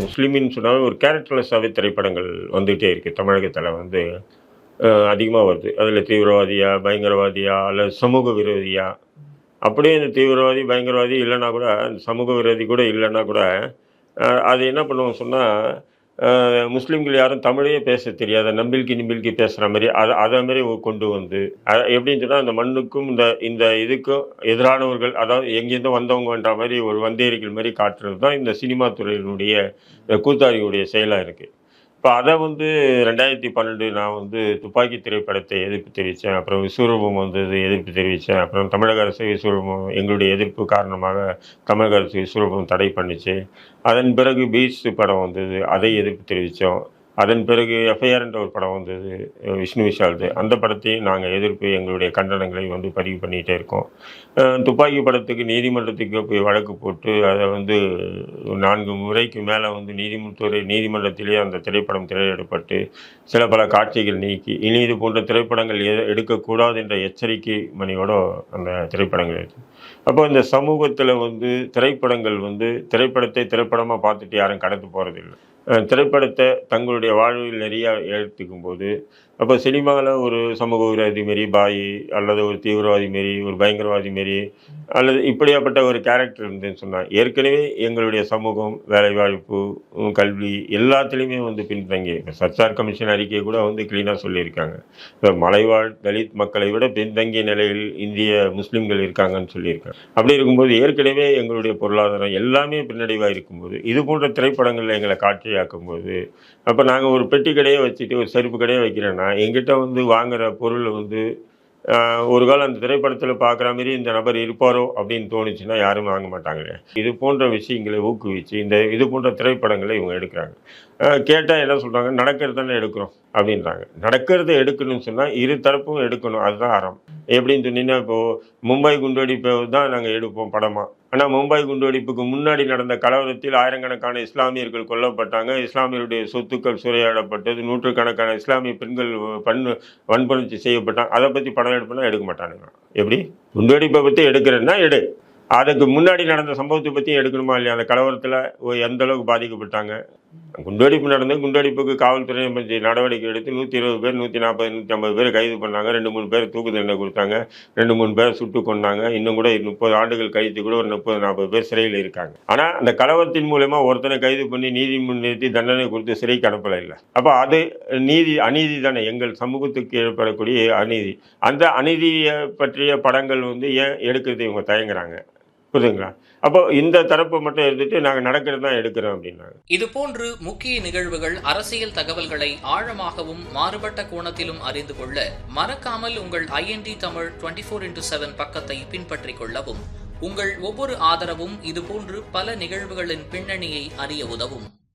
முஸ்லீமின்னு சொன்னால் ஒரு கேரக்டர்லெஸ்ஸாகவே திரைப்படங்கள் வந்துகிட்டே இருக்குது தமிழகத்தில் வந்து அதிகமாக வருது. அதில் தீவிரவாதியா பயங்கரவாதியா அல்லது சமூக விரோதியா? அப்படியே இந்த தீவிரவாதி பயங்கரவாதி இல்லைன்னா கூட அந்த சமூக விரோதி கூட இல்லைன்னா கூட அது என்ன பண்ணுவோம் சொன்னால் முஸ்லீம்கள் யாரும் தமிழையே பேச தெரியாத. நம்பிக்கை நிம்பில்கி பேசுகிற மாதிரி அதை அதை மாதிரி கொண்டு வந்து எப்படின்னு சொன்னால் அந்த மண்ணுக்கும் இந்த இந்த இதுக்கும் எதிரானவர்கள் அதாவது எங்கேருந்து வந்தவங்கன்ற மாதிரி ஒரு வந்தேரிகள் மாதிரி காட்டுறது தான் இந்த சினிமா துறையினுடைய கூத்தாரியுடைய செயலாக இருக்குது இப்போ அதை வந்து ரெண்டாயிரத்தி பன்னெண்டு நான் வந்து துப்பாக்கி திரைப்படத்தை எதிர்ப்பு தெரிவித்தேன் அப்புறம் விஸ்வரூபம் வந்தது எதிர்ப்பு தெரிவித்தேன் அப்புறம் தமிழக அரசு விஸ்வரூபம் எங்களுடைய எதிர்ப்பு காரணமாக தமிழக அரசு விஸ்வரூபம் தடை பண்ணிச்சு. அதன் பிறகு பீச் படம் வந்தது. அதை எதிர்ப்பு தெரிவித்தோம் அதன் பிறகு எஃப்ஐஆர் என்ற ஒரு படம் வந்தது விஷ்ணு விஷால்து. அந்த படத்தையும் நாங்கள் எதிர்ப்பு எங்களுடைய கண்டனங்களை வந்து பதிவு பண்ணிகிட்டே இருக்கோம். துப்பாக்கி படத்துக்கு நீதிமன்றத்துக்கு போய் வழக்கு போட்டு அதை வந்து நான்கு முறைக்கு மேலே வந்து நீதிமன்றத்துறை நீதிமன்றத்திலேயே அந்த திரைப்படம் திரையிடப்பட்டு சில பல காட்சிகள் நீக்கி இனி இது போன்ற திரைப்படங்கள் எடுக்கக்கூடாது என்ற எச்சரிக்கை மணியோட அந்த திரைப்படங்கள் இருக்கு. அப்போ இந்த சமூகத்தில் வந்து திரைப்படங்கள் வந்து திரைப்படத்தை திரைப்படமாக பார்த்துட்டு யாரும் கடந்து போகிறதில்லை திரைப்படத்தை தங்களுடைய வாழ்வில் நிறைய எடுத்துக்கும் போது அப்போ சினிமாவில் ஒரு சமூக விரோதி மாரி பாய் அல்லது ஒரு தீவிரவாதி மாரி ஒரு பயங்கரவாதி மாரி அல்லது இப்படியாப்பட்ட ஒரு கேரக்டர் இருந்துன்னு சொன்னால் ஏற்கனவே எங்களுடைய சமூகம் வேலைவாய்ப்பு கல்வி எல்லாத்துலேயுமே வந்து பின்தங்கி இப்போ சர்ச்சார் கமிஷன் அறிக்கையை கூட வந்து க்ளீனாக சொல்லியிருக்காங்க. இப்போ மலைவாழ் தலித் மக்களை விட பின்தங்கிய நிலையில் இந்திய முஸ்லீம்கள் இருக்காங்கன்னு சொல்லியிருக்காங்க. அப்படி இருக்கும்போது ஏற்கனவே எங்களுடைய பொருளாதாரம் எல்லாமே பின்னடைவாக இருக்கும்போது இது போன்ற திரைப்படங்களில் எங்களை காட்சியாக்கும் போது அப்போ நாங்கள் ஒரு பெட்டி கடையை வச்சுட்டு ஒரு செருப்பு கடையை வைக்கிறேன்னா எங்கிட்ட வந்து வாங்குகிற பொருள் வந்து ஒரு காலம் அந்த திரைப்படத்தில் பார்க்குற மாதிரி இந்த நபர் இருப்பாரோ அப்படின்னு தோணுச்சுன்னா யாரும் வாங்க மாட்டாங்களே இது போன்ற விஷயங்களை ஊக்குவிச்சு இந்த இது போன்ற திரைப்படங்களை இவங்க எடுக்கிறாங்க. கேட்டால் என்ன சொல்கிறாங்க நடக்கிறது தானே எடுக்கிறோம் அப்படின்றாங்க. நடக்கிறத எடுக்கணும்னு சொன்னால் இரு தரப்பும் எடுக்கணும். அதுதான் அறம். எப்படின்னு சொன்னீங்கன்னா இப்போது மும்பை குண்டுவெடிப்பை தான் நாங்கள் எடுப்போம் படமாக ஆனால் மும்பை குண்டுவெடிப்புக்கு முன்னாடி நடந்த கலவரத்தில் ஆயிரக்கணக்கான இஸ்லாமியர்கள் கொல்லப்பட்டாங்க. இஸ்லாமியருடைய சொத்துக்கள் சூறையாடப்பட்டது. நூற்றுக்கணக்கான இஸ்லாமிய பெண்கள் பண் வன்புணர்ச்சி செய்யப்பட்டாங்க. அதை பற்றி படம் எடுப்பேன்னா எடுக்க மாட்டானுங்க. எப்படி? குண்டுவெடிப்பை பற்றி எடுக்கிறேன்னா எடு. அதுக்கு முன்னாடி நடந்த சம்பவத்தை பற்றியும் எடுக்கணுமா இல்லையா? அந்த கலவரத்தில் எந்த அளவுக்கு பாதிக்கப்பட்டாங்க? குண்டுவெடிப்பு நடந்து குண்டுவெடிப்புக்கு காவல்துறை நடவடிக்கை எடுத்து நூற்றி இருபது பேர் நூற்றி நாற்பது நூற்றி ஐம்பது பேர் கைது பண்ணாங்க. ரெண்டு மூணு பேர் தூக்கு தண்டனை கொடுத்தாங்க. ரெண்டு மூணு பேர் சுட்டு கொண்டாங்க இன்னும் கூட முப்பது ஆண்டுகள் கழித்து கூட ஒரு முப்பது நாற்பது பேர் சிறையில் இருக்காங்க. ஆனால் அந்த கலவரத்தின் மூலயமா ஒருத்தனை கைது பண்ணி நீதி முன் நிறுத்தி தண்டனை கொடுத்து சிறைக்கு அனுப்பலை இல்லை அப்போ அது நீதி அநீதி தானே. எங்கள் சமூகத்துக்கு ஏற்படக்கூடிய அநீதி. அந்த அநீதியை பற்றிய படங்கள் வந்து ஏன் எடுக்கிறது இவங்க தயங்குறாங்க. புரியுதுங்களா? அப்போ இந்த தரப்பு மட்டும் இருந்துட்டு நாங்கள் நடக்கிறது தான் எடுக்கிறோம் அப்படின்னாங்க. இதுபோன்று முக்கிய நிகழ்வுகள் அரசியல் தகவல்களை ஆழமாகவும் மாறுபட்ட கோணத்திலும் அறிந்து கொள்ள மறக்காமல் உங்கள் IND Tamil twenty four into seven பக்கத்தை பின்பற்றிக் கொள்ளவும் உங்கள் ஒவ்வொரு ஆதரவும் இதுபோன்று பல நிகழ்வுகளின் பின்னணியை அறிய உதவும்.